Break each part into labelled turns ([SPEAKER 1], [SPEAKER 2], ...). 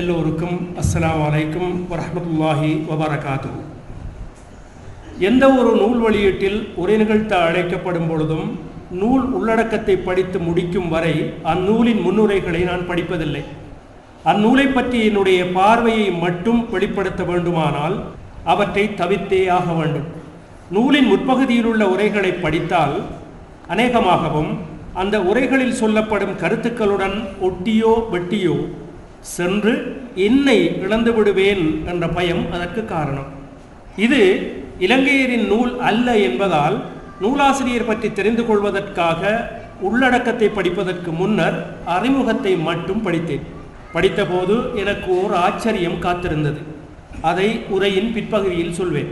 [SPEAKER 1] எல்லோருக்கும் அஸ்லாம் அலைக்கும் வரமத்துல்லாஹி வபரகாத்து எந்த ஒரு நூல் வெளியீட்டில் உரை நிகழ்த்த அழைக்கப்படும் பொழுதும் நூல் உள்ளடக்கத்தை படித்து முடிக்கும் வரை அந்நூலின் முன்னுரைகளை நான் படிப்பதில்லை. அந்நூலை பற்றி என்னுடைய பார்வையை மட்டும் வெளிப்படுத்த வேண்டுமானால் அவற்றை தவிர்த்தே ஆக வேண்டும். நூலின் முற்பகுதியில் உள்ள உரைகளை படித்தால் அநேகமாகவும் அந்த உரைகளில் சொல்லப்படும் கருத்துக்களுடன் ஒட்டியோ வெட்டியோ சென்று என்னை இழந்து விடுவேன் என்ற பயம் அதற்கு காரணம். இது இலங்கையரின் நூல் அல்ல என்பதால் நூலாசிரியர் பற்றி தெரிந்து கொள்வதற்காக உள்ளடக்கத்தை படிப்பதற்கு முன்னர் அறிமுகத்தை மட்டும் படித்தேன். படித்தபோது எனக்கு ஓர் ஆச்சரியம் காத்திருந்தது. அதை உரையின் பிற்பகுதியில் சொல்வேன்.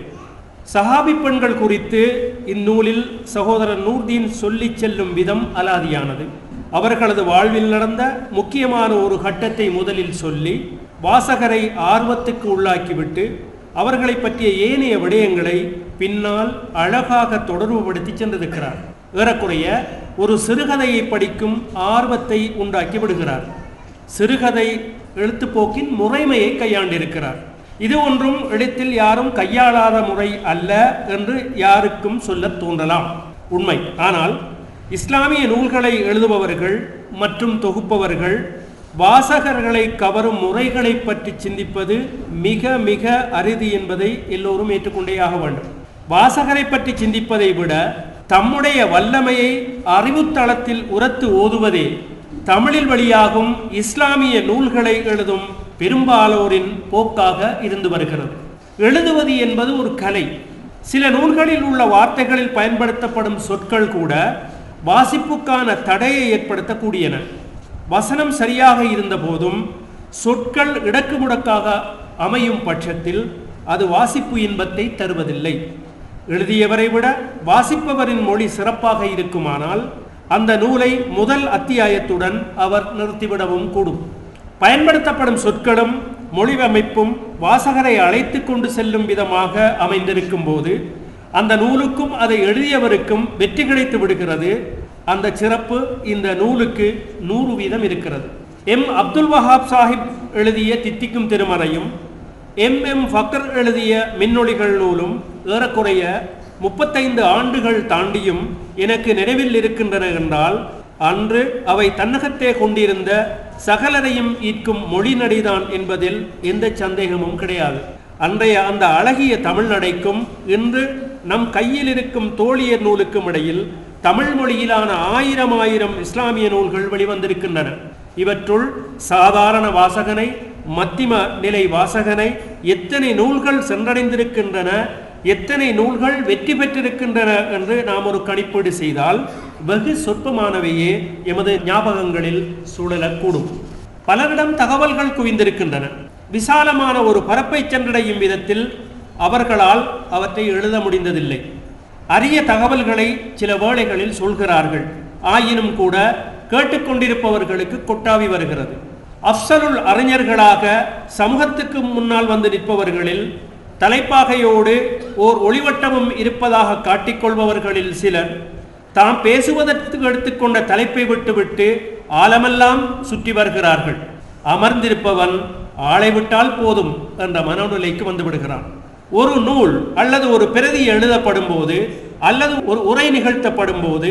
[SPEAKER 1] சஹாபி பெண்கள் குறித்து இந்நூலில் சகோதரர் நூர்தீன் சொல்லிச் செல்லும் விதம் அலாதியானது. அவர்களது வாழ்வில் நடந்த முக்கியமான ஒரு கட்டத்தை முதலில் சொல்லி வாசகரை ஆர்வத்துக்கு உள்ளாக்கிவிட்டு அவர்களை பற்றிய ஏனைய விடயங்களை பின்னால் அழகாக தொடர்புபடுத்தி சென்றிருக்கிறார். ஏறக்குறைய ஒரு சிறுகதையை படிக்கும் ஆர்வத்தை உண்டாக்கி விடுகிறார். சிறுகதை எழுத்துப்போக்கின் முறைமையை கையாண்டிருக்கிறார். இது ஒன்றும் இடத்தில் யாரும் கையாளாத முறை அல்ல என்று யாருக்கும் சொல்ல தோன்றலாம். உண்மை. ஆனால் இஸ்லாமிய நூல்களை எழுதுபவர்கள் மற்றும் தொகுப்பவர்கள் வாசகர்களை கவரும் முறைகளை பற்றி சிந்திப்பது மிக மிக அரிது என்பதை எல்லோரும் ஏற்றுக்கொண்டேயாக வேண்டும். வாசகரை பற்றி சிந்திப்பதை விட தம்முடைய வல்லமையை அறிவுத்தளத்தில் உரத்து ஓதுவதே தமிழில் வழியாகும் இஸ்லாமிய நூல்களை எழுதும் பெரும்பாலோரின் போக்காக இருந்து வருகிறது. எழுதுவது என்பது ஒரு கலை. சில நூல்களில் உள்ள வார்த்தைகளில் பயன்படுத்தப்படும் சொற்கள் கூட வாசிப்புக்கான தடையை ஏற்படுத்தக்கூடியன. வசனம் சரியாக இருந்த போதும் சொற்கள் இடக்கு முடக்காக அமையும் பட்சத்தில் அது வாசிப்பு இன்பத்தை தருவதில்லை. எழுதியவரை விட வாசிப்பவரின் மொழி சிறப்பாக இருக்குமானால் அந்த நூலை முதல் அத்தியாயத்துடன் அவர் நிறுத்திவிடவும் கூடும். பயன்படுத்தப்படும் சொற்களும் மொழிவமைப்பும் வாசகரை அழைத்து கொண்டு செல்லும் விதமாக அமைந்திருக்கும் போது அந்த நூலுக்கும் அதை எழுதியவருக்கும் வெற்றி கிடைத்து விடுகிறது. அந்த சிறப்பு இந்த நூலுக்கு நூறு வீதம் இருக்கிறது. எம். அப்துல் வஹாப் சாஹிப் எழுதிய தித்திக்கும் திருமறையும் எம். எம். ஃபக்கர் எழுதிய மின்னொளிகள் நூலும் ஏறக்குறைய முப்பத்தைந்து ஆண்டுகள் தாண்டியும் எனக்கு நினைவில் இருக்கின்றன என்றால் அன்று அவை தன்னகத்தே கொண்டிருந்த சகலரையும் ஈர்க்கும் மொழி நடைதான் என்பதில் எந்த சந்தேகமும் கிடையாது. அன்றைய அந்த அழகிய தமிழ் நடைக்கும் இன்று நம் கையில் இருக்கும் தோழியர் நூலுக்கும் இடையில் தமிழ் மொழியிலான ஆயிரம் ஆயிரம் இஸ்லாமிய நூல்கள் வெளிவந்திருக்கின்றன. இவற்றுள் சாதாரண வாசகனை மத்திம நிலை வாசகனை எத்தனை நூல்கள் சென்றடைந்திருக்கின்றன எத்தனை நூல்கள் வெற்றி பெற்றிருக்கின்றன என்று நாம் ஒரு கணிப்பீடு செய்தால் வெகு சொற்பமானவையே எமது ஞாபகங்களில் சூழலக்கூடும். பலரிடம் தகவல்கள் குவிந்திருக்கின்றன. விசாலமான ஒரு பரப்பை சென்றடையும் விதத்தில் அவர்களால் அவற்றை எழுத முடிந்ததில்லை. அரிய தகவல்களை சில வேளைகளில் சொல்கிறார்கள். ஆயினும் கூட கேட்டுக்கொண்டிருப்பவர்களுக்கு கொட்டாவி வருகிறது. அப்சலுள் அறிஞர்களாக சமூகத்துக்கு முன்னால் வந்து நிற்பவர்களில் தலைப்பாகையோடு ஓர் ஒளிவட்டமும் இருப்பதாக காட்டிக்கொள்பவர்களில் சிலர் தாம் பேசுவதற்கு எடுத்துக்கொண்ட தலைப்பை விட்டுவிட்டு ஆலமெல்லாம் சுற்றி வருகிறார்கள். அமர்ந்திருப்பவன் ஆளை விட்டால் போதும் என்ற மனநிலைக்கு வந்துவிடுகிறான். ஒரு நூல் அல்லது ஒரு பிரதி எழுதப்படும் போது அல்லது ஒரு உரை நிகழ்த்தப்படும் போது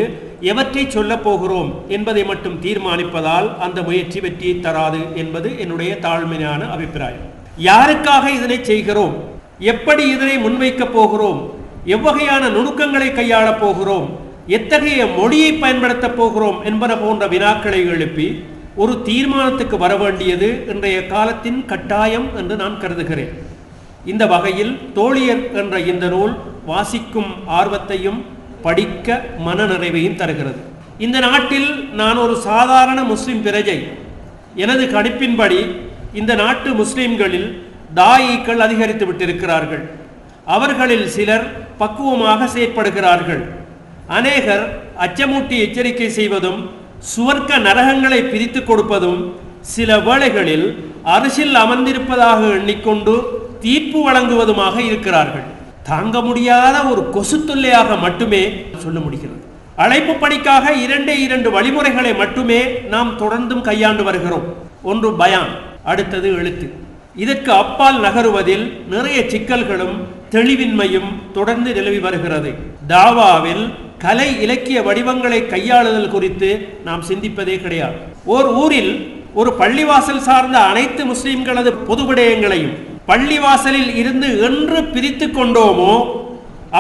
[SPEAKER 1] எவற்றை சொல்லப் போகிறோம் என்பதை மட்டும் தீர்மானிப்பதால் அந்த முயற்சி வெற்றியை தராது என்பது என்னுடைய தாழ்மையான அபிப்பிராயம். யாருக்காக இதனை செய்கிறோம்? எப்படி இதனை முன்வைக்கப் போகிறோம்? எவ்வகையான நுணுக்கங்களை கையாளப் போகிறோம்? எத்தகைய மொழியை பயன்படுத்தப் போகிறோம் என்பன போன்ற வினாக்களை எழுப்பி ஒரு தீர்மானத்துக்கு வர வேண்டியது இன்றைய காலத்தின் கட்டாயம் என்று நான் கருதுகிறேன். இந்த வகையில் தோழியர் என்ற இந்த நூல் வாசிக்கும் ஆர்வத்தையும் படிக்க மனநிறைவையும் தருகிறது. இந்த நாட்டில் நான் ஒரு சாதாரண முஸ்லிம் பிரஜை. எனது கணிப்பின்படி இந்த நாட்டு முஸ்லிம்களில் தாயிக்கள் அதிகரித்து விட்டிருக்கிறார்கள். அவர்களில் சிலர் பக்குவமாக செயற்படுகிறார்கள். அநேகர் அச்சமூட்டி எச்சரிக்கை செய்வதும் சுவர்க்க நரகங்களை பிரித்து கொடுப்பதும் சில வேளைகளில் அரசில் அமர்ந்திருப்பதாக எண்ணிக்கொண்டு தீர்ப்பு வழங்குவதுமாக இருக்கிறார்கள். தாங்க முடியாத ஒரு கொசு தொல்லையாக மட்டுமே சொல்ல முடிகிறது. அழைப்பு பணிக்காக இரண்டே இரண்டு வழிமுறைகளை மட்டுமே நாம் தொடர்ந்தும் கையாண்டு வருகிறோம். ஒன்று பயான் அடுத்தது எழுத்து. இதற்கு அப்பால் நகருவதில் நிறைய சிக்கல்களும் தெளிவின்மையும் தொடர்ந்து நிலவி வருகிறது. தாவாவில் கலை இலக்கிய வடிவங்களை கையாளுதல் குறித்து நாம் சிந்திப்பதே கிடையாது. ஓர் ஊரில் ஒரு பள்ளிவாசல் சார்ந்த அனைத்து முஸ்லிம்களது பொது விடயங்களையும் பள்ளிவாசலில் இருந்து என்று பிரித்து கொண்டோமோ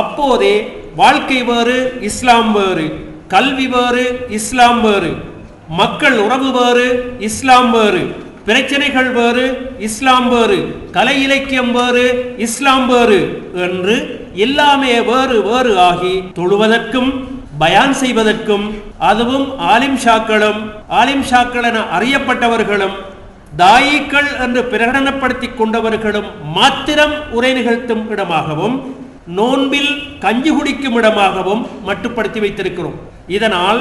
[SPEAKER 1] அப்போதே வாழ்க்கை வேறு இஸ்லாம் வேறு கல்வி வேறு இஸ்லாம் வேறு மக்கள் உறவு வேறு இஸ்லாம் வேறு. பிரச்சனைகள் வேறு இஸ்லாம் வேறு கலை இலக்கியம் வேறு இஸ்லாம் வேறு என்று எல்லாமே வேறு வேறு ஆகி தொழுவதற்கும் பயான் செய்வதற்கும் அதுவும் ஆலிம் ஷாக்களும் ஆலிம் ஷாக்கள் என அறியப்பட்டவர்களும் தாயிக்கள் என்று பிரகடனப்படுத்தி கொண்டவர்களும் மாத்திரம் உரை நிகழ்த்தும் இடமாகவும் நோன்பில் கஞ்சி குடிக்கும் இடமாகவும் மட்டுப்படுத்தி வைத்திருக்கிறோம். இதனால்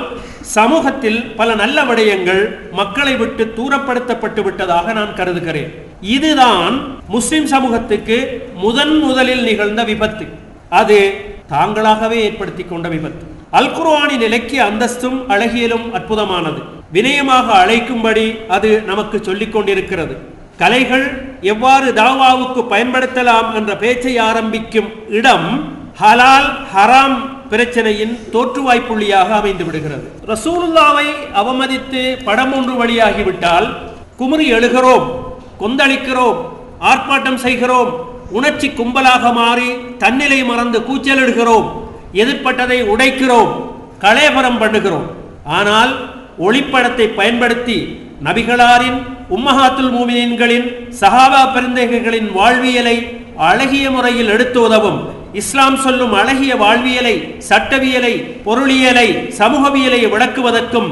[SPEAKER 1] சமூகத்தில் பல நல்ல விடயங்கள் மக்களை விட்டு தூரப்படுத்தப்பட்டு விட்டதாக நான் கருதுகிறேன். இதுதான் முஸ்லிம் சமூகத்துக்கு முதன் முதலில் நிகழ்ந்த விபத்து. அது தாங்களாகவே ஏற்படுத்தி கொண்ட விபத்து. அல் குர்ஆனின் இலக்கிய அந்தஸ்தும் அழகியலும் அற்புதமானது. வினயமாக அழைக்கும்படி அது நமக்கு சொல்லிக் கொண்டிருக்கிறது. கலைகள் எவ்வாறு தாவாவுக்கு பயன்படுத்தலாம் என்ற பேச்சை ஆரம்பிக்கும் இடம் ஹலால் ஹராம் பிரச்சனையின் தோற்றுவாய்ப்புள்ளியாக அமைந்து விடுகிறது. ரசூலுல்லாவை அவமதித்து படம் ஒன்று வழியாகிவிட்டால் குமரி எழுகிறோம் கொந்தளிக்கிறோம் ஆர்ப்பாட்டம் செய்கிறோம் உணர்ச்சி கும்பலாக மாறி தன்னிலை மறந்து கூச்சலிடுகிறோம் எதிர்ப்பட்டதை உடைக்கிறோம் கலேபரம் பண்ணுகிறோம். ஆனால் ஒளிப்படத்தை பயன்படுத்தி நபிகளாரின் உம்மஹாத்துல் மூமினின்களின் சஹாபா பெருந்தகைகளின் வாழ்வியலை அழகிய முறையில் எடுத்து உதவும். இஸ்லாம் சொல்லும் அழகிய வாழ்வியலை சட்டவியலை பொருளியலை சமூகவியலை விளக்குவதற்கும்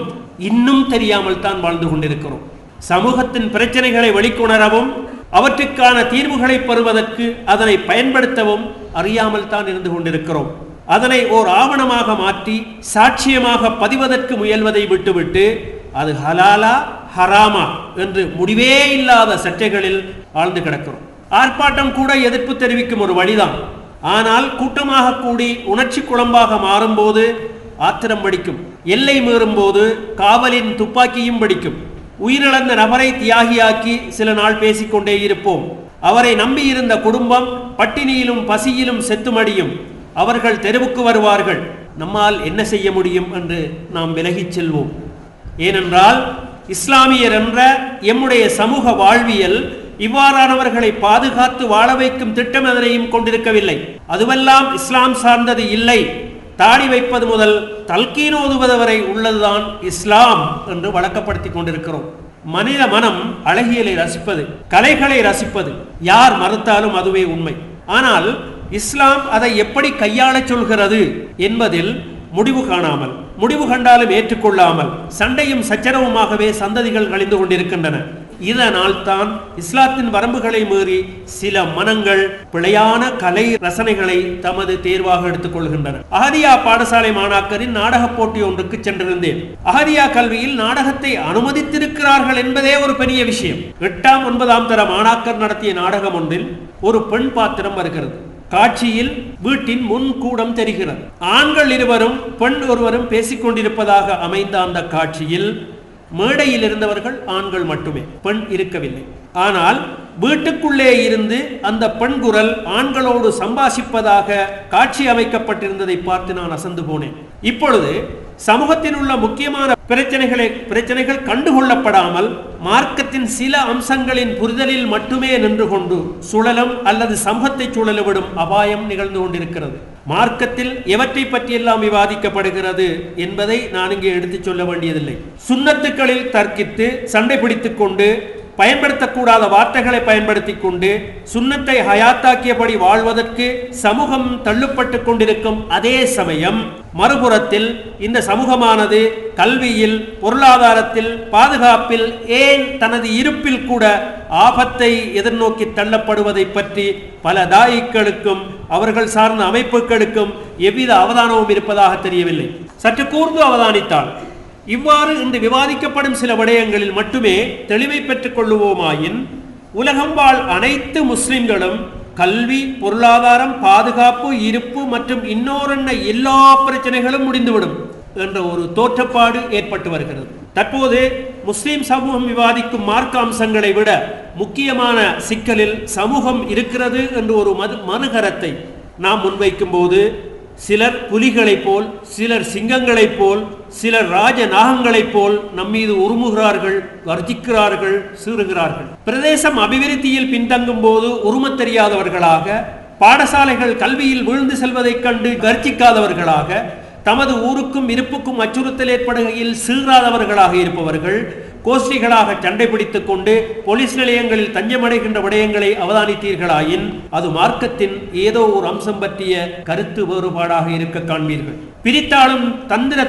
[SPEAKER 1] இன்னும் தெரியாமல் தான் வாழ்ந்து கொண்டிருக்கிறோம். சமூகத்தின் பிரச்சனைகளை வெளிக்கொணரவும் அவற்றுக்கான தீர்வுகளை பெறுவதற்கு அதனை பயன்படுத்தவும் அறியாமல் தான் இருந்து கொண்டிருக்கிறோம். அதனை ஓர் ஆவணமாக மாற்றி சாட்சியமாக பதிவதற்கு முயல்வதை விட்டுவிட்டு அது ஹலாலா ஹராமா என்று முடிவே இல்லாத சர்ச்சைகளில் ஆழ்ந்து கிடக்கிறோம். ஆர்ப்பாட்டம் கூட எதிர்ப்பு தெரிவிக்கும் ஒரு வழிதான். ஆனால் கூட்டமாக கூடி உணர்ச்சி குழம்பாக மாறும்போது ஆத்திரம் படிக்கும் எல்லை மீறும் போது காவலின் துப்பாக்கியும் படிக்கும் உயிரிழந்த நபரை தியாகியாக்கி சில நாள் பேசிக்கொண்டே இருப்போம். அவரை நம்பியிருந்த குடும்பம் பட்டினியிலும் பசியிலும் செத்துமடியும். அவர்கள் தெருவுக்கு வருவார்கள். நம்மால் என்ன செய்ய முடியும் என்று நாம் விலகிச் செல்வோம். ஏனென்றால் இஸ்லாமியர் என்ற எம்முடைய சமூக வாழ்வியல் இவ்வாறானவர்களை பாதுகாத்து வாழ வைக்கும் திட்டம் எதனையும் கொண்டிருக்கவில்லை. அதுவெல்லாம் இஸ்லாம் சார்ந்தது இல்லை. தாடி வைப்பது முதல் தல்கீன் ஓதுவது வரை உள்ளதுதான் இஸ்லாம் என்று வழக்கப்படுத்திக் கொண்டிருக்கிறோம். மனித மனம் அழகியலை ரசிப்பது கலைகளை ரசிப்பது யார் மறுத்தாலும் அதுவே உண்மை. ஆனால் இஸ்லாம் அதை எப்படி கையாளச் சொல்கிறது என்பதில் முடிவு காணாமல். முடிவு கண்டாலும் ஏற்றுக்கொள்ளாமல் சண்டையும் சச்சரவுமாகவே சந்ததிகள் கழிந்து கொண்டிருக்கின்றன. இதனால் தான் இஸ்லாத்தின் வரம்புகளை மீறி சில மனங்கள் பிழையான கலை ரசனைகளை தமது தேர்வாக எடுத்துக் கொள்கின்றன அகதியா பாடசாலை மாணாக்கரின் நாடக போட்டி ஒன்றுக்கு சென்றிருந்தேன். அகதியா கல்வியில் நாடகத்தை அனுமதித்திருக்கிறார்கள் என்பதே ஒரு பெரிய விஷயம். எட்டாம் ஒன்பதாம் தர மாணாக்கர் நடத்திய நாடகம் ஒன்றில் ஒரு பெண் பாத்திரம் வருகிறது. காட்சியில் வீட்டின் முன் கூடம் தெரிகிறது. ஆண்கள் இருவரும் பெண் ஒருவரும் பேசிக் கொண்டிருப்பதாக அமைந்த அந்த காட்சியில் மேடையில் இருந்தவர்கள் ஆண்கள் மட்டுமே பெண் இருக்கவில்லை. ஆனால் வீட்டுக்குள்ளே இருந்து அந்த பெண் குரல் ஆண்களோடு சம்பாஷிப்பதாக காட்சி அமைக்கப்பட்டிருந்ததை பார்த்து நான் அசந்து போனேன். இப்பொழுது சமூகத்தில் உள்ள முக்கியமான பிரச்சனைகளை பிரச்சனைகள் கண்டுகொள்ளப்படாமல் மார்க்கத்தின் சில அம்சங்களின் புரிதலில் மட்டுமே நின்று கொண்டு சுழலும் அல்லது சமூகத்தை சுழலவிடும் அபாயம் நிகழ்ந்து கொண்டிருக்கிறது. மார்க்கத்தில் எவற்றை பற்றியெல்லாம் விவாதிக்கப்படுகிறது என்பதை நான் இங்கே எடுத்துச் சொல்ல வேண்டியதில்லை. சுண்ணத்துக்களில் தர்க்கித்து சண்டை பிடித்துக் கொண்டு பயன்படுத்தக்கூடாத வார்த்தைகளை பயன்படுத்தி கொண்டு சுண்ணத்தை ஹயாத்தாக்கியபடி வாழ்வதற்கு சமூகம் தள்ளுப்பட்டு கொண்டிருக்கும் அதே சமயம் மறுபுறத்தில் இந்த சமூகமானது கல்வியில் பொருளாதாரத்தில் பாதுகாப்பில் ஏன் தனது இருப்பில் கூட ஆபத்தை எதிர்நோக்கி தள்ளப்படுவதை பற்றி பல தாயிக்களுக்கும் அவர்கள் சார்ந்த அமைப்புகளுக்கும் எவ்வித அவதானமும் இருப்பதாக தெரியவில்லை. சற்று கூர்ந்து அவதானித்தாள் இவ்வாறு இன்று விவாதிக்கப்படும் சில விடயங்களில் மட்டுமே தெளிவை பெற்றுக் கொள்ளுவோமாயின் உலகம் வாழ் அனைத்து முஸ்லிம்களும் கல்வி பொருளாதாரம் பாதுகாப்பு இருப்பு மற்றும் இன்னோரென்ன எல்லா பிரச்சனைகளும் முடிந்துவிடும் என்ற ஒரு தோற்றப்பாடு ஏற்பட்டு வருகிறது. தற்போது முஸ்லிம் சமூகம் விவாதிக்கும் மார்க்க அம்சங்களை விட முக்கியமான சிக்கலில் சமூகம் இருக்கிறது என்று ஒரு மது மனுகரத்தை நாம் முன்வைக்கும் போது சிலர் புலிகளைப் போல் சிலர் சிங்கங்களைப் போல் சிலர் ராஜ நாகங்களைப் போல் நம்மீது உருமுகிறார்கள் வர்ஜிக்கிறார்கள் சீறுகிறார்கள். பிரதேசம் அபிவிருத்தியில் பின்தங்கும் போது உருமத் தெரியாதவர்களாக பாடசாலைகள் கல்வியில் வீழ்ந்து செல்வதைக் கண்டு கர்ஜிக்காதவர்களாக தமது ஊருக்கும் இருப்புக்கும் அச்சுறுத்தல் ஏற்படுகையில் சீராதவர்களாக இருப்பவர்கள் கோஷ்டிகளாக சண்டை பிடித்துக் கொண்டு போலீஸ் நிலையங்களில் தஞ்சமடைகின்ற விடயங்களை அவதானித்தீர்களாயின் அது மார்க்கத்தின் ஏதோ ஒரு அம்சம் பற்றிய கருத்து வேறுபாடாக இருக்க காண்பீர்கள். பிரித்தாளும் தந்திர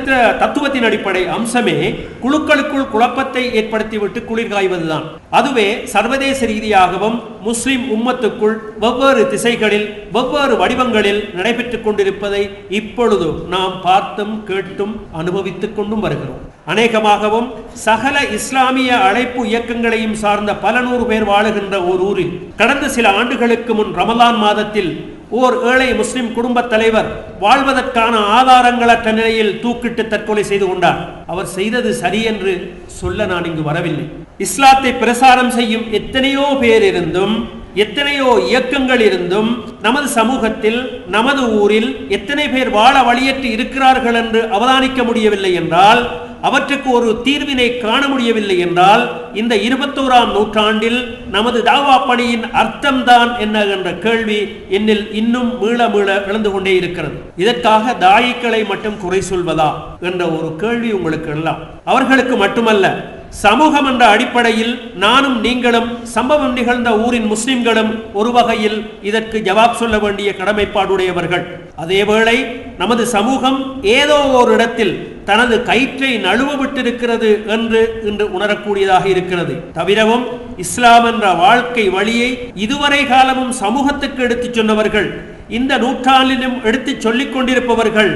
[SPEAKER 1] தத்துவத்தின் அடிப்படை அம்சமே குழுக்களுக்குள் குழப்பத்தை ஏற்படுத்திவிட்டு குளிர் காய்வதுதான். அதுவே சர்வதேச ரீதியாகவும் முஸ்லிம் உம்மத்துக்குள் வெவ்வேறு திசைகளில் வெவ்வேறு வடிவங்களில் நடைபெற்றுக் கொண்டிருப்பதை இப்பொழுது நாம் பார்த்தும் கேட்டும் அனுபவித்துக் கொண்டும் வருகிறோம். அநேகமாகவும் சகல இஸ்லாமிய அழைப்பு இயக்கங்களையும் சார்ந்த பல நூறு பேர் வாழுகின்ற ஓர் ஊரில் கடந்த சில ஆண்டுகளுக்கு முன் ரமலான் மாதத்தில் ஓர் ஏழை முஸ்லிம் குடும்ப தலைவர் வாழ்வதற்கான ஆதாரங்களற்ற நிலையில் தூக்கிட்டு தற்கொலை செய்து கொண்டார். அவர் செய்தது சரி என்று சொல்ல நான் இங்கு வரவில்லை. இஸ்லாத்தை பிரசாரம் செய்யும் எத்தனையோ பேர் இருந்தும் எத்தனையோ இயக்கங்கள் இருந்தும் நமது சமூகத்தில் நமது ஊரில் எத்தனை பேர் வாழ வழியற்று இருக்கிறார்கள் என்று அவதானிக்க முடியவில்லை என்றால் அவற்றுக்கு ஒரு தீர்வினை காண முடியவில்லை என்றால் இந்த இருபத்தோராம் நூற்றாண்டில் நமது தாவா பணியின் அர்த்தம்தான் என்ன என்ற கேள்வி என்னில் இன்னும் மீள மீள எழுந்து கொண்டே இருக்கிறது. இதற்காக தாயிக்களை மட்டும் குறை சொல்வதா என்ற ஒரு கேள்வி உங்களுக்கு எல்லாம். அவர்களுக்கு மட்டுமல்ல சமூகம் என்ற அடிப்படையில் நானும் நீங்களும் சம்பவம் நிகழ்ந்த ஊரின் முஸ்லிம்களும் ஒரு வகையில் இதற்கு ஜவாப் சொல்ல வேண்டிய கடமைப்பாடுடையவர்கள். அதேவேளை நமது சமூகம் ஏதோ ஒரு இடத்தில் தனது கயிற்றை நழுவ விட்டிருக்கிறது என்று இன்று உணரக்கூடியதாக இருக்கிறது. தவிரவும் இஸ்லாம் என்ற வாழ்க்கை வழியை இதுவரை காலமும் சமூகத்துக்கு எடுத்துச் சொன்னவர்கள் இந்த நூற்றாண்டிலும் எடுத்துச் சொல்லிக் கொண்டிருப்பவர்கள்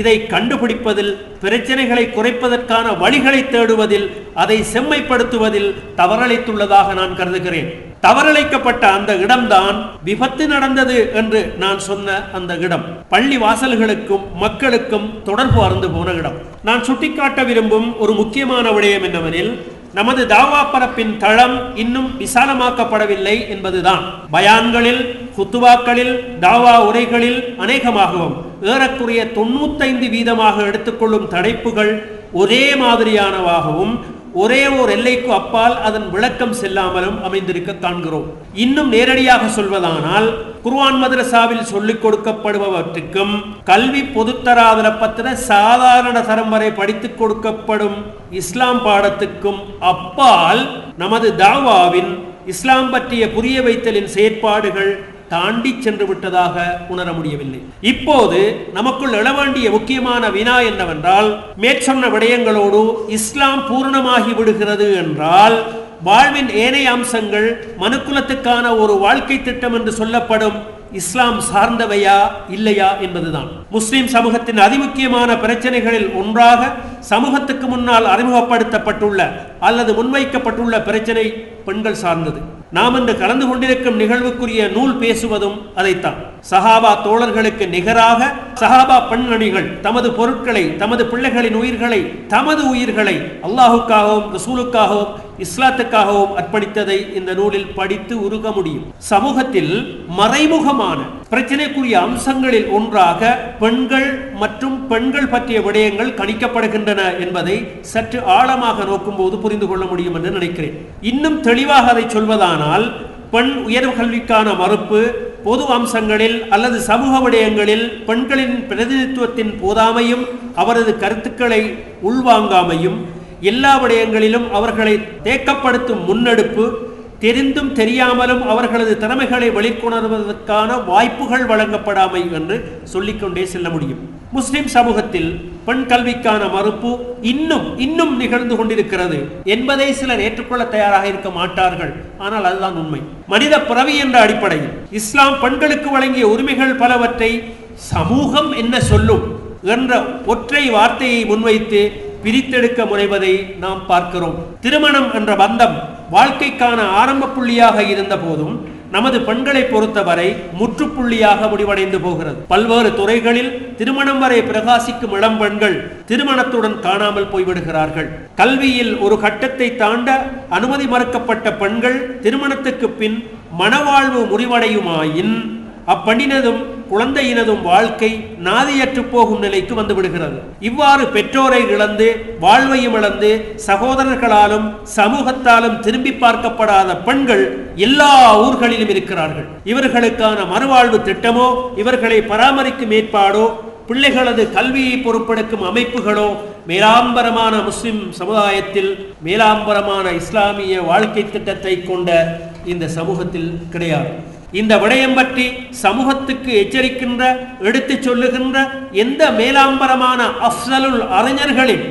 [SPEAKER 1] இதை கண்டுபிடிப்பதில் பிரச்சனைகளை குறைப்பதற்கான வழிகளை தேடுவதில் அதை செம்மைப்படுத்துவதில் தவறளித்துள்ளதாக நான் கருதுகிறேன். தவறளிக்கப்பட்ட அந்த இடம்தான் விபத்து நடந்தது என்று நான் சொன்ன அந்த இடம். பள்ளி வாசல்களுக்கும் மக்களுக்கும் தொடர்பு அறந்து போன இடம். நான் சுட்டிக்காட்ட விரும்பும் ஒரு முக்கியமான விடயம் என்னவெனில் நமது தாவா பரப்பின் தளம் இன்னும் விசாலமாக்கப்படவில்லை என்பதுதான். பயான்களில் குத்துவாக்களில் தாவா உரைகளில் அநேகமாகவும் ஏறக்குறைய தொண்ணூத்தைந்து வீதமாக எடுத்துக்கொள்ளும் தடைப்புகள் ஒரே மாதிரியானவாகவும் ஒரே ஓர் எல்லைக்கு அப்பால் அதன் விளக்கம் செல்லாமலும் அமைந்திருக்க காண்கிறோம் இன்னும் நேரடியாக சொல்வதானால் குர்வான் மதரசாவில் சொல்லிக் கொடுக்கப்படுபவற்றுக்கும் கல்வி பொதுத்தராதர பத்திர சாதாரண தரம் வரை படித்துக் கொடுக்கப்படும் இஸ்லாம் பாடத்துக்கும் அப்பால் நமது தாவாவின் இஸ்லாம் பற்றிய புரிய வைத்தலின் செயற்பாடுகள் தாண்டி சென்று விட்டதாக உணர முடியவில்லை. இப்போது நமக்குள் எழவேண்டிய முக்கியமான வினா என்னவென்றால் மேற்சொன்ன விடயங்களோடு இஸ்லாம் பூர்ணமாகி விடுகிறது என்றால் வாழ்வின் ஏனைய அம்சங்கள் மனுக்குலத்துக்கான ஒரு வாழ்க்கை திட்டம் என்று சொல்லப்படும் இஸ்லாம் சார்ந்தவையா இல்லையா என்பதுதான். முஸ்லிம் சமூகத்தின் அதிமுக்கியமான பிரச்சனைகளில் ஒன்றாக சமூகத்துக்கு முன்னால் அறிமுகப்படுத்தப்பட்டுள்ள அல்லது முன்வைக்கப்பட்டுள்ள பிரச்சனை பெண்கள் சார்ந்தது. நாம் இந்த கலந்து கொண்டிருக்கும் நிகழ்வுக்குரிய நூல் பேசுவதும் அதைத்தான். சஹாபா தோழர்களுக்கு நிகராக சஹாபா பெண்மணிகள் தமது பொருட்களை தமது பிள்ளைகளின் உயிர்களை தமது உயிர்களை அல்லாஹுக்காகவும் ரசூலுக்காகவும் இஸ்லாத்துக்காகவும் அர்ப்பணித்ததை இந்த நூலில் படித்து உருக முடியும். சமூகத்தில் மறைமுகமான பிரச்சனைக்குரிய அம்சங்களில் ஒன்றாக பெண்கள் மற்றும் பெண்கள் பற்றிய விடயங்கள் கணிக்கப்படுகின்றன என்பதை சற்று ஆழமாக நோக்கும்போது புரிந்து கொள்ள முடியும் என்று நினைக்கிறேன். இன்னும் தெளிவாக அதை சொல்வதானால் பெண் உயர்வு கல்விக்கான மறுப்பு பொது அம்சங்களில் அல்லது சமூக விடயங்களில் பெண்களின் பிரதிநிதித்துவத்தின் போதாமையும் அவரது கருத்துக்களை உள்வாங்காமையும் எல்லா விடயங்களிலும் அவர்களை தேக்கப்படுத்தும் முன்னெடுப்பு தெரிந்தும் தெரியாமலும் அவர்களது திறமைகளை வெளிக்கொணர்வதற்கான வாய்ப்புகள் வழங்கப்படாமை என்று சொல்லிக்கொண்டே செல்ல முடியும். முஸ்லிம் சமூகத்தில் பெண் கல்விக்கான மறுப்பு இன்னும் இன்னும் நிகழ்ந்து கொண்டிருக்கிறது என்பதை சிலர் ஏற்றுக்கொள்ள தயாராக இருக்க மாட்டார்கள். ஆனால் அதுதான் உண்மை. மனித பிறவி என்ற அடிப்படையில் இஸ்லாம் பெண்களுக்கு வழங்கிய உரிமைகள் பலவற்றை சமூகம் என்ன சொல்லும் என்ற ஒற்றை வார்த்தையை முன்வைத்து பிரித்தெடுக்க முனைவதை நாம் பார்க்கிறோம். திருமணம் என்ற பந்தம் வாழ்க்கைக்கான ஆரம்ப புள்ளியாக இருந்த போதும் நமது பெண்களை பொறுத்தவரை முற்றுப்புள்ளியாக முடிவடைந்து போகிறது. பல்வேறு துறைகளில் திருமணம் வரை பிரகாசிக்கும் இளம் பெண்கள் திருமணத்துடன் காணாமல் போய்விடுகிறார்கள். கல்வியில் ஒரு கட்டத்தை தாண்ட அனுமதி மறுக்கப்பட்ட பெண்கள் திருமணத்துக்கு பின் மனவாழ்வு முறிவடையுமாயின் அப்பெண்ணினதும் குழந்தையினதும் வாழ்க்கை நாதியற்று போகும் நிலைக்கு வந்து விடுகிறது. இவ்வாறு பெற்றோரை இழந்து வாழ்வையும் இழந்து சகோதரர்களாலும் சமூகத்தாலும் திரும்பி பார்க்கப்படாத பெண்கள் எல்லா ஊர்களிலும் இருக்கிறார்கள். இவர்களுக்கான மறுவாழ்வு திட்டமோ இவர்களை பராமரிக்கும் ஏற்பாடோ பிள்ளைகளது கல்வியை பொறுப்பெடுக்கும் அமைப்புகளோ மேலாம்பரமான முஸ்லிம் சமுதாயத்தில் மேலாம்பரமான இஸ்லாமிய வாழ்க்கை திட்டத்தை கொண்ட இந்த சமூகத்தில் கிடையாது. இந்த விடயம் பற்றி சமூகத்துக்கு எச்சரிக்கின்ற எடுத்துச் சொல்லுகின்ற எந்த மேலாம்பரமான அஃசலுல் அறிஞர்களின்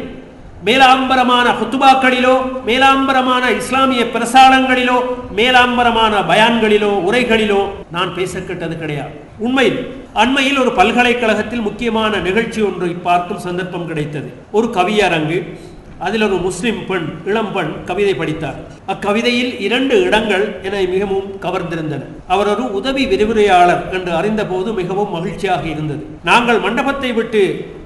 [SPEAKER 1] மேலாம்பரமான ஹுத்துபாக்களிலோ மேலாம்பரமான இஸ்லாமிய பிரசாரங்களிலோ மேலாம்பரமான பயான்களிலோ உரைகளிலோ நான் பேச கேட்டது கிடையாது. உண்மையில் அண்மையில் ஒரு பல்கலைக்கழகத்தில் முக்கியமான நிகழ்ச்சி ஒன்றை பார்க்கும் சந்தர்ப்பம் கிடைத்தது. ஒரு கவியரங்கு அதில் ஒரு முஸ்லிம் பெண் இளம் பெண் கவிதை படித்தார். அக்கவிதையில் இரண்டு இடங்கள் என்னை மிகவும் கவர்ந்திருந்தன. அவர் ஒரு உதவி விரிவுரையாளர் என்று அறிந்தபோது மிகவும் மகிழ்ச்சியாக இருந்தது. நாங்கள் மண்டபத்தை விட்டு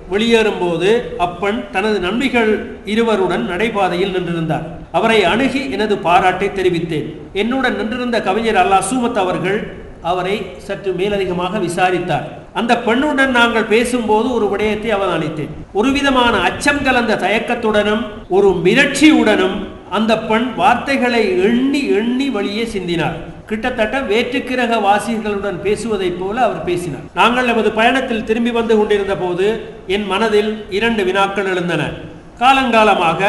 [SPEAKER 1] வெளியேறும் போது அப்பெண் தனது நண்பிகள் இருவருடன் நடைபாதையில் நின்றிருந்தார். அவரை அணுகி எனது பாராட்டை தெரிவித்தேன். என்னுடன் நின்றிருந்த கவிஞர் அல்லா சூமத் அவர்கள் அவரை சற்று மேலதிகமாக விசாரித்தார். அந்த பெண்ணுடன் நாங்கள் பேசும்போது ஒரு விடயத்தை அவதானித்தேன் ஒரு விதமான அச்சம் கலந்த தயக்கத்துடனும் ஒரு மிரட்சியுடனும் அந்த பெண் வார்த்தைகளை எண்ணி எண்ணி வழியே சிந்தினார் கிட்டத்தட்ட வேற்றுக்கிரக வாசிகளுடன் பேசுவதைப் போல அவர் பேசினார். நாங்கள் நமது பயணத்தில் திரும்பி வந்து கொண்டிருந்த போது என் மனதில் இரண்டு வினாக்கள் எழுந்தன. காலங்காலமாக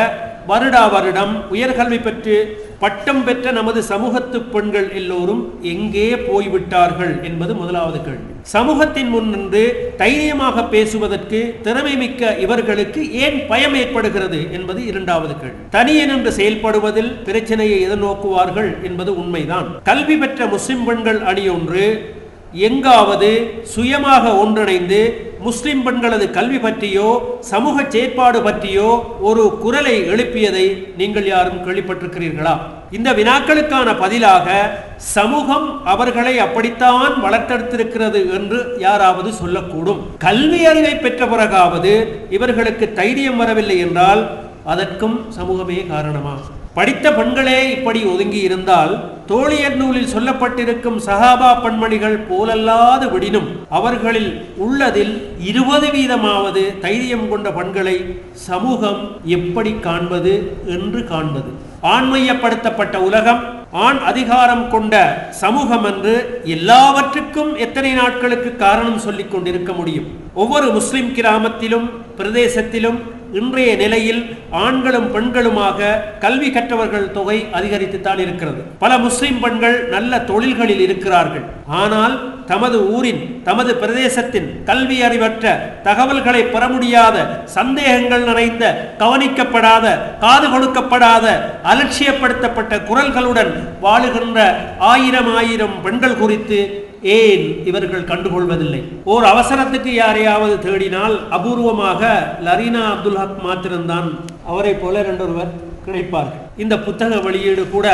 [SPEAKER 1] வருடா வருடம் உயர்கல்வி பெற்று பட்டம் பெற்ற நமது சமூகத்து பெண்கள் எல்லோரும் எங்கே போய்விட்டார்கள் என்பது முதலாவது கேள்வி. சமூகத்தின் முன் நின்று தைரியமாக பேசுவதற்கு திறமை மிக்க இவர்களுக்கு ஏன் பயம் ஏற்படுகிறது என்பது இரண்டாவது கேள்வி. தனியே நின்று செயல்படுவதில் பிரச்சனையை எதிர்நோக்குவார்கள் என்பது உண்மைதான். கல்வி பெற்ற முஸ்லிம் பெண்கள் அணியொன்று எங்காவது சுயமாக ஒன்றிணைந்து முஸ்லிம் பெண்களது கல்வி பற்றியோ சமூக செயற்பாடு பற்றியோ ஒரு குரலை எழுப்பியதை நீங்கள் யாரும் கேள்விப்பட்டிருக்கிறீர்களா? இந்த வினாக்களுக்கான பதிலாக சமூகம் அவர்களை அப்படித்தான் வளர்த்தெடுத்திருக்கிறது என்று யாராவது சொல்லக்கூடும். கல்வி அறிவை பெற்ற பிறகாவது இவர்களுக்கு தைரியம் வரவில்லை என்றால் அதற்கும் சமூகமே காரணமா? படித்த பெண்களே இப்படி ஒதுங்கி இருந்தால் தோழியர் நூலில் சொல்லப்பட்டிருக்கும் சஹாபா பெண்மணிகள் போலல்லாது விடினும். அவர்களில் உள்ளதில் இருபது வீதமாவது தைரியம் கொண்ட பெண்களை சமூகம் எப்படி காண்பது என்று காண்பது. ஆண்மையப்படுத்தப்பட்ட உலகம் ஆண் அதிகாரம் கொண்ட சமூகம் என்று எல்லாவற்றுக்கும் எத்தனை நாட்களுக்கு காரணம் சொல்லிக் கொண்டிருக்க முடியும்? ஒவ்வொரு முஸ்லிம் கிராமத்திலும் பிரதேசத்திலும் இன்றைய நிலையில் ஆண்களும் பெண்களுமாக கல்வி கற்றவர்கள் தொகை அதிகரித்துத்தான் இருக்கிறது. பல முஸ்லிம் பெண்கள் நல்ல தொழில்களில் இருக்கிறார்கள். ஆனால் தமது ஊரின் தமது பிரதேசத்தின் கல்வி அறிவற்ற தகவல்களை பெற முடியாத சந்தேகங்கள் நிறைந்த கவனிக்கப்படாத காது கொடுக்கப்படாத அலட்சியப்படுத்தப்பட்ட குரல்களுடன் வாழுகின்ற ஆயிரம் ஆயிரம் பெண்கள் குறித்து ஏன் இவர்கள் கண்டுகொள்வதில்லை? ஓர் அவசரத்துக்கு யாரையாவது தேடினால் அபூர்வமாக லரீனா அப்துல் ஹக் மாத்திரம்தான் அவரை போல இரண்டொருவர் கிடைப்பார்கள். இந்த புத்தக வெளியீடு கூட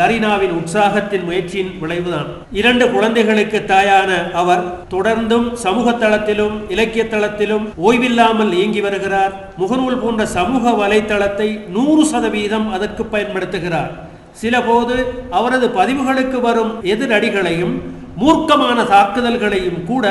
[SPEAKER 1] லரீனாவின் உற்சாகத்தின் முயற்சியின் விளைவுதான். இரண்டு குழந்தைகளுக்கு தாயான அவர் தொடர்ந்தும் சமூக தளத்திலும் இலக்கிய தளத்திலும் ஓய்வில்லாமல் இயங்கி வருகிறார். முகநூல் போன்ற சமூக வலைத்தளத்தை நூறு சதவீதம் அதற்கு பயன்படுத்துகிறார். சில போது அவரது பதிவுகளுக்கு வரும் எதிரடிகளையும் மூர்க்கமான தாக்குதல்களையும் கூட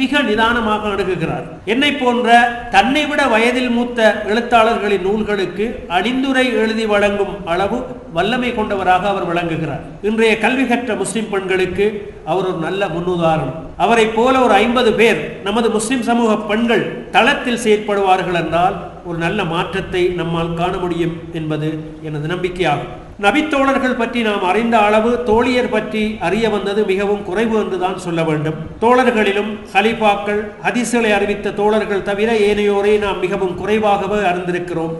[SPEAKER 1] மிக நிதானமாக அணுகுகிறார். என்னை போன்ற தன்னை விட வயதில் மூத்த எழுத்தாளர்களின் நூல்களுக்கு அணிந்துரை எழுதி வழங்கும் அளவு வல்லமை கொண்டவராக அவர் விளங்குகிறார். இன்றைய கல்வி கற்ற முஸ்லிம் பெண்களுக்கு அவர் ஒரு நல்ல முன்னுதாரணம். அவரை போல ஒரு ஐம்பது பேர் நமது முஸ்லிம் சமூக பெண்கள் தளத்தில் செயற்படுவார்கள் என்றால் ஒரு நல்ல மாற்றத்தை நம்மால் காண முடியும் என்பது எனது நம்பிக்கையாகும். நபித்தோழர்கள் பற்றி நாம் அறிந்த அளவு தோழியர் பற்றி அறிய வந்தது மிகவும் குறைவு என்றுதான் சொல்ல வேண்டும். தோழர்களிலும் ஹலிபாக்கள் ஹதிசுகளை அறிவித்த தோழர்கள் தவிர ஏனையோரை நாம் மிகவும் குறைவாகவே அறிந்திருக்கிறோம்.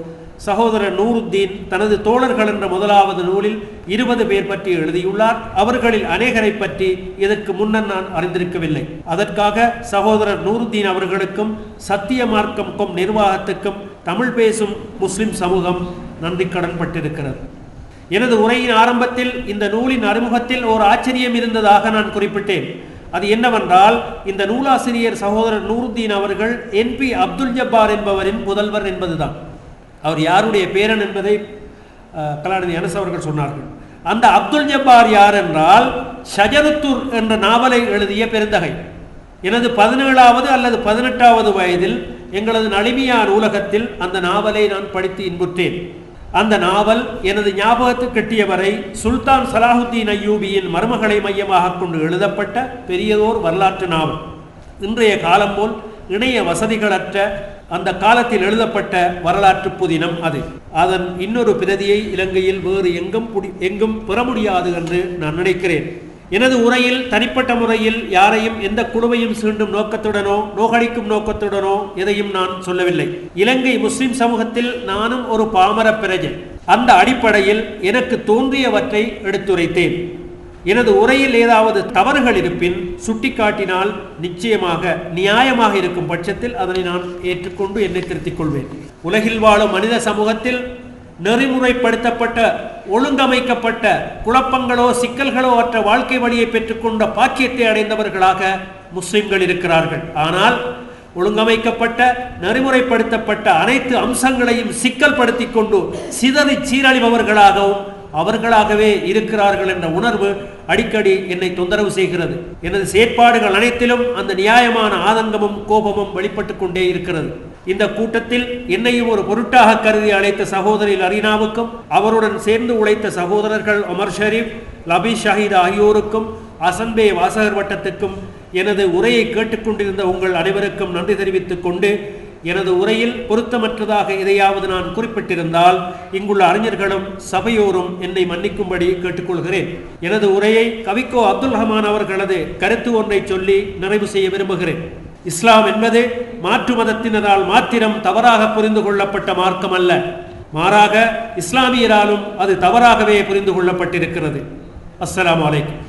[SPEAKER 1] சகோதரர் நூருத்தீன் தனது தோழர்கள் என்ற முதலாவது நூலில் இருபது பேர் பற்றி எழுதியுள்ளார். அவர்களில் அநேகரை பற்றி இதற்கு முன்னர் நான் அறிந்திருக்கவில்லை. அதற்காக சகோதரர் நூருத்தீன் அவர்களுக்கும் சத்திய மார்க்கம் நிர்வாகத்துக்கும் தமிழ் பேசும் முஸ்லிம் சமூகம் நன்றி கடன் பட்டிருக்கிறது. எனது உரையின் ஆரம்பத்தில் இந்த நூலின் அறிமுகத்தில் ஒரு ஆச்சரியம் இருந்ததாக நான் குறிப்பிட்டேன். அது என்னவென்றால் இந்த நூலாசிரியர் சகோதரர் நூருத்தீன் அவர்கள் என்பி அப்துல் ஜப்பார் என்பவரின் புதல்வர் என்பதுதான். அவர் யாருடைய பேரன் என்பதை கலாநிதி அனஸ் அவர்கள் சொன்னார்கள். அந்த அப்துல் ஜப்பார் யார் என்றால் ஷஜருத்தூர் என்ற நாவலை எழுதிய பெருந்தகை. எனது பதினேழாவது அல்லது பதினெட்டாவது வயதில் எங்களது நளிமியா நூலகத்தில் அந்த நாவலை நான் படித்து இன்புற்றேன். அந்த நாவல் எனது ஞாபகத்துக்கு கட்டியவரை சுல்தான் சலாஹுத்தீன் ஐயூபியின் மருமகளை மையமாக கொண்டு எழுதப்பட்ட பெரியதோர் வரலாற்று நாவல். இன்றைய காலம் போல் இணைய வசதிகளற்ற அந்த காலத்தில் எழுதப்பட்ட வரலாற்று புதினம் அது. அதன் இன்னொரு பிரதியை இலங்கையில் வேறு எங்கும் புடி- எங்கும் பெற முடியாது என்று நான் நினைக்கிறேன். எனது உரையில் தனிப்பட்ட முறையில் யாரையும் எந்த குழுவையும் சீண்டும் நோக்கத்துடனோ நோகடிக்கும் நோக்கத்துடனோ எதையும் நான் சொல்லவில்லை. இலங்கை முஸ்லிம் சமூகத்தில் நானும் ஒரு பாமர பிரஜை. அந்த அடிப்படையில் எனக்கு தோன்றியவற்றை எடுத்துரைத்தேன். எனது உரையில் ஏதாவது தவறுகள் இருப்பின் சுட்டிக்காட்டினால் நிச்சயமாக நியாயமாக இருக்கும் பட்சத்தில் அதனை நான் ஏற்றுக்கொண்டு என்னை திருத்திக் கொள்வேன். உலகில் வாழும் மனித சமூகத்தில் நெறிமுறைப்படுத்தப்பட்ட ஒழுங்கமைக்கப்பட்ட குழப்பங்களோ சிக்கல்களோ அற்ற வாழ்க்கை வழியை பெற்றுக்கொண்ட பாக்கியத்தை அடைந்தவர்களாக முஸ்லிம்கள் இருக்கிறார்கள். ஆனால் ஒழுங்கமைக்கப்பட்ட நெறிமுறைப்படுத்தப்பட்ட அனைத்து அம்சங்களையும் சிக்கல்படுத்திக் கொண்டு சிதறி சீரழிபவர்களாகவும் அவர்களாகவே இருக்கிறார்கள் என்ற உணர்வு அடிக்கடி என்னை தொந்தரவு செய்கிறது. எனது செயற்பாடுகள் அனைத்திலும் அந்த நியாயமான ஆதங்கமும் கோபமும் வெளிப்பட்டு கொண்டே இருக்கிறது. இந்த கூட்டத்தில் என்னையும் ஒரு பொருட்டாக கருதி அழைத்த சகோதரி லரீனாவுக்கும் அவருடன் சேர்ந்து உழைத்த சகோதரர்கள் அமர் ஷரீப் லபி ஷஹீத் ஆகியோருக்கும் அசன்பே வாசகர் வட்டத்துக்கும் எனது உரையை கேட்டுக்கொண்டிருந்த உங்கள் அனைவருக்கும் நன்றி தெரிவித்துக் கொண்டு எனது உரையில் பொருத்தமற்றதாக எதையாவது நான் குறிப்பிட்டிருந்தால் இங்குள்ள அறிஞர்களும் சபையோரும் என்னை மன்னிக்கும்படி கேட்டுக்கொள்கிறேன். எனது உரையை கவிக்கோ அப்துல் ரஹ்மான் அவர்களது கருத்து ஒன்றை சொல்லி நிறைவு செய்ய விரும்புகிறேன். இஸ்லாம் என்பது மாற்று மதத்தினரால் மாத்திரம் தவறாக புரிந்து கொள்ளப்பட்ட மார்க்கம் அல்ல மாறாக இஸ்லாமியராலும் அது தவறாகவே புரிந்து கொள்ளப்பட்டிருக்கிறது. அஸ்லாம் அலைக்கும்.